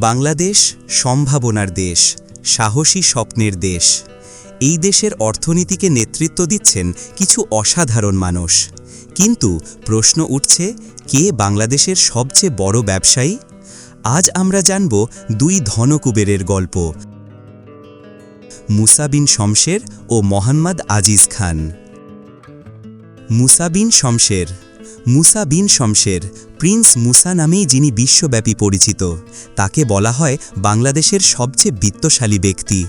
বাংলাদেশ সম্ভাবনার দেশ, সাহসী স্বপ্নের দেশ। এই দেশের অর্থনীতিকে নেতৃত্ব দিচ্ছেন কিছু অসাধারণ মানুষ। কিন্তু প্রশ্ন উঠছে, কে বাংলাদেশের সবচেয়ে বড় ব্যবসায়ী? আজ আমরা জানব দুই ধনকুবেরের গল্প। মুসাবিন শমশের ও মোহাম্মদ আজিজ খান। মুসাবিন শমশের মুসা বিন শমশের, প্রিন্স মুসা নামেই যিনি বিশ্বব্যাপী পরিচিত, তাকে বলা হয় বাংলাদেশের সবচেয়ে বিত্তশালী ব্যক্তি।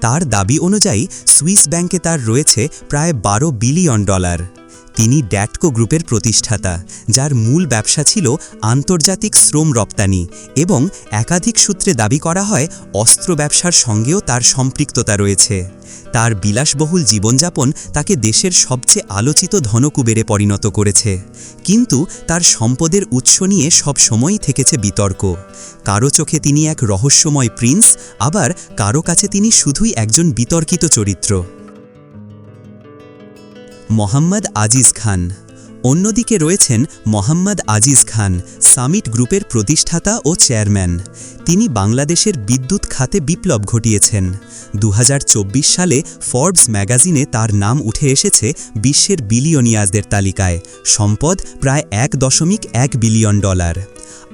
তার দাবি অনুযায়ী সুইস ব্যাংকে তার রয়েছে প্রায় বারো বিলিয়ন ডলার। তিনি ড্যাটকো গ্রুপের প্রতিষ্ঠাতা, যার মূল ব্যবসা ছিল আন্তর্জাতিক শ্রম রপ্তানি এবং একাধিক সূত্রে দাবি করা হয় অস্ত্র ব্যবসার সঙ্গেও তার সম্পৃক্ততা রয়েছে। তার বিলাসবহুল জীবনযাপন তাকে দেশের সবচেয়ে আলোচিত ধনকুবেরে পরিণত করেছে। কিন্তু তার সম্পদের উৎস নিয়ে সব সময়ই থেকেছে বিতর্ক। কারও চোখে তিনি এক রহস্যময় প্রিন্স, আবার কারও কাছে তিনি শুধুই একজন বিতর্কিত চরিত্র। মোহাম্মদ আজিজ খান। অন্যদিকে রয়েছেন মোহাম্মদ আজিজ খান, সামিট গ্রুপের প্রতিষ্ঠাতা ও চেয়ারম্যান। তিনি বাংলাদেশের বিদ্যুৎ খাতে বিপ্লব ঘটিয়েছেন। দু হাজার চব্বিশ সালে ফর্বস ম্যাগাজিনে তার নাম উঠে এসেছে বিশ্বের বিলিয়নিয়াসদের তালিকায়। সম্পদ প্রায় এক দশমিক এক বিলিয়ন ডলার।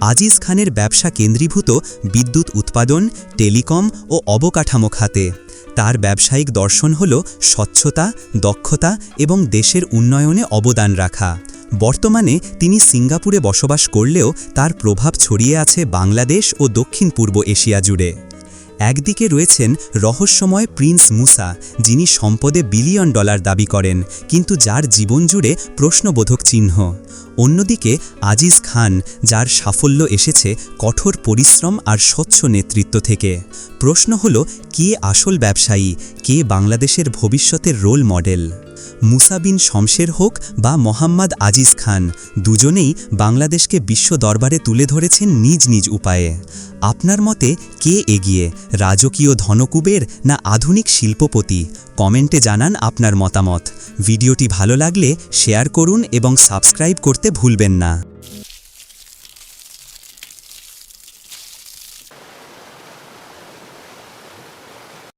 আজিজ খানের ব্যবসা কেন্দ্রীভূত বিদ্যুৎ উৎপাদন, টেলিকম ও অবকাঠামো খাতে। তার ব্যবসায়িক দর্শন হল স্বচ্ছতা, দক্ষতা এবং দেশের উন্নয়নে অবদান রাখা। বর্তমানে তিনি সিঙ্গাপুরে বসবাস করলেও তার প্রভাব ছড়িয়ে আছে বাংলাদেশ ও দক্ষিণ পূর্ব এশিয়া জুড়ে। একদিকে রয়েছেন রহস্যময় প্রিন্স মুসা, যিনি সম্পদে বিলিয়ন ডলার দাবি করেন, কিন্তু যার জীবন জুড়ে প্রশ্নবোধক চিহ্ন। অন্যদিকে আজিজ খান, যার সাফল্য এসেছে কঠোর পরিশ্রম আর স্বচ্ছ নেতৃত্ব থেকে। প্রশ্ন হল, কে আসল ব্যবসায়ী, কে বাংলাদেশের ভবিষ্যতের রোল মডেল? মুসা বিন শমশের হোক বা মোহাম্মদ আজিজ খান, দুজনেই বাংলাদেশকে বিশ্ব দরবারে তুলে ধরেছেন নিজ নিজ উপায়ে। আপনার মতে কে এগিয়ে, রাজকীয় ধনকুবের না আধুনিক শিল্পপতি? কমেন্টে জানান আপনার মতামত। ভিডিওটি ভালো লাগলে শেয়ার করুন এবং সাবস্ক্রাইব করতে ভুলবেন না।